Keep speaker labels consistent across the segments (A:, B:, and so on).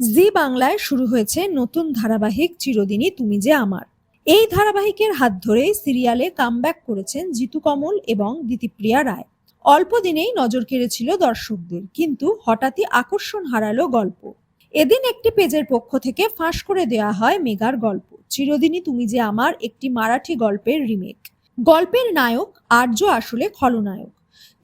A: জি বাংলায় শুরু হয়েছে নতুন ধারাবাহিক চিরদিনই তুমি যে আমার। এই ধারাবাহিকের হাত ধরেই সিরিয়ালে কামব্যাক করেছেন জিতু কমল এবং দিতিপ্রিয়া রায়। অল্প দিনেই নজর কেড়েছিল দর্শকদের, কিন্তু হঠাৎই আকর্ষণ হারালো গল্প। এদিন একটি পেজের পক্ষ থেকে ফাঁস করে দেওয়া হয় মেগার গল্প, চিরদিনই তুমি যে আমার একটি মারাঠি গল্পের রিমেক। গল্পের নায়ক আর্য আসলে খলনায়ক।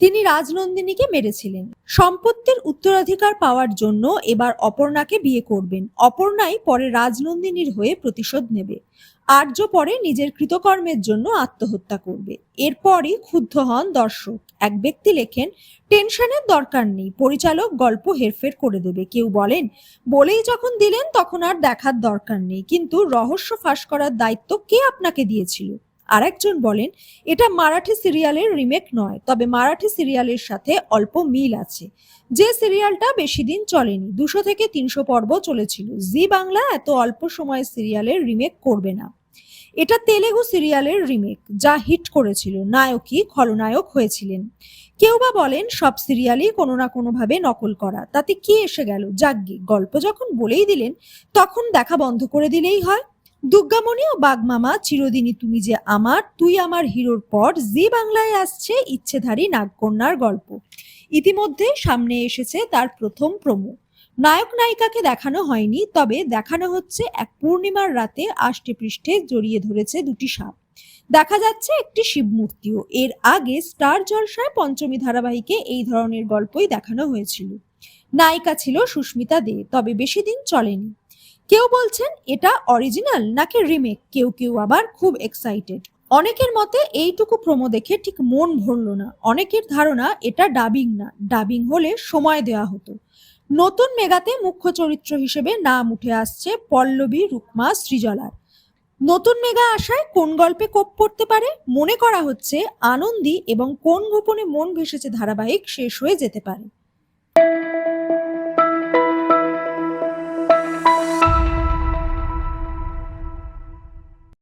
A: তিনি রাজনন্দিনীকে মেরেছিলেন। সম্পত্তির উত্তরাধিকার পাওয়ার জন্য এবার অপর্ণাকে বিয়ে করবেন। অপর্ণাই পরে রাজনন্দিনীর হয়ে প্রতিশোধ নেবে। আর্য পরে নিজের কৃতকর্মের জন্য আত্মহত্যা করবে। এরপরই ক্ষুব্ধ হন দর্শক। এক ব্যক্তি লেখেন, টেনশনের দরকার নেই, পরিচালক গল্প হেরফের করে দেবে। কেউ বলেন, বলেই যখন দিলেন, তখন আর দেখার দরকার নেই। কিন্তু রহস্য ফাঁস করার দায়িত্ব কে আপনাকে দিয়েছিল? আরেকজন বলেন, এটা মারাঠি সিরিয়ালের রিমেক নয়, তবে মারাঠি সিরিয়ালের সাথে অল্প মিল আছে। যে সিরিয়ালটা বেশি দিন চলেনি, দুশো থেকে তিনশো পর্ব চলেছিল। জি বাংলা এত অল্প সময় সিরিয়ালের রিমেক করবে না। এটা তেলেগু সিরিয়ালের রিমেক, যা হিট করেছিল, নায়কই খলনায়ক হয়েছিলেন। কেউ বা বলেন, সব সিরিয়ালই কোনো না কোনোভাবে নকল করা। তাতে কি এসে গেল? যাগ্গে গল্প যখন বলেই দিলেন, তখন দেখা বন্ধ করে দিলেই হয়। দুর্গামণি ও বাগমামা, চিরদিনই তুমি যে আমার, তুই আমার হিরোর পর, জি বাংলায় আসছে ইচ্ছেধারী নাগকন্যার গল্প। ইতিমধ্যে সামনে এসেছে তার প্রথম প্রমো। নায়ক নায়িকাকে দেখানো হয়নি, তবে দেখানো হচ্ছে এক পূর্ণিমার রাতে আষ্টে পৃষ্ঠে জড়িয়ে ধরেছে দুটি সাপ। দেখা যাচ্ছে একটি শিব মূর্তিও। এর আগে স্টার জলসায় পঞ্চমী ধারাবাহিকে এই ধরনের গল্পই দেখানো হয়েছিল। নায়িকা ছিল সুস্মিতা দে, তবে বেশি দিন চলেনি। কেউ বলছেন এটা অরিজিনাল নাকি রিমেক, কেউ কেউ আবার খুব এক্সাইটেড অনেকের মতে এইটুকু প্রোমো দেখে ঠিক মন ভরল না। অনেকের ধারণা এটা ডাবিং না ডাবিং হলে সময় দেওয়া হতো। নতুন মেগাতে মুখ্য চরিত্র হিসেবে নাম উঠে আসছে পল্লবী, রুকমা, সৃজলার। নতুন মেগা আসায় কোন গল্পে কোপ পড়তে পারে? মনে করা হচ্ছে আনন্দী এবং কোন গোপনে মন ভেসেছে ধারাবাহিক শেষ হয়ে যেতে পারে।